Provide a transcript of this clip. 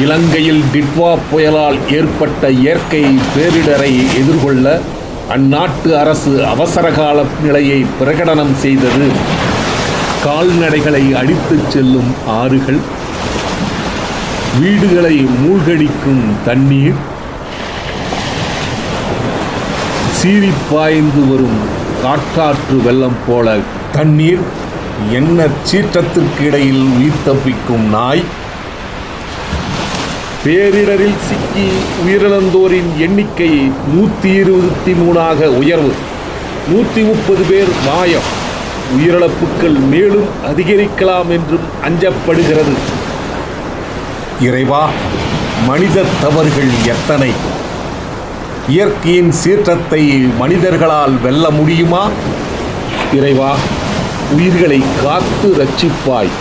இலங்கையில் டிட்வா புயலால் ஏற்பட்ட இயற்கை பேரிடரை எதிர்கொள்ள அந்நாட்டு அரசு அவசரகால நிலையை பிரகடனம் செய்தது. கால்நடைகளை அடித்துச் செல்லும் ஆறுகள் வீடுகளை மூழ்கடிக்கும் தண்ணீர் சீறி பாய்ந்து வரும் காற்றாற்று வெள்ளம் போல தண்ணீர் என்ன சீற்றத்திற்கு இடையில் உயிர் தப்பிக்கும் நாய் பேரிடரில் சிக்கி உயிரிழந்தோரின் எண்ணிக்கை நூற்றி இருபத்தி மூணாக உயர்வு. நூற்றி முப்பது பேர் மாயம். உயிரிழப்புகள் மேலும் அதிகரிக்கலாம் என்றும் அஞ்சப்படுகிறது. இறைவா மனித தவறுகள் எத்தனை? இயற்கையின் சீற்றத்தை மனிதர்களால் வெல்ல முடியுமா? இறைவா உயிர்களை காத்து ரட்சிப்பாய்.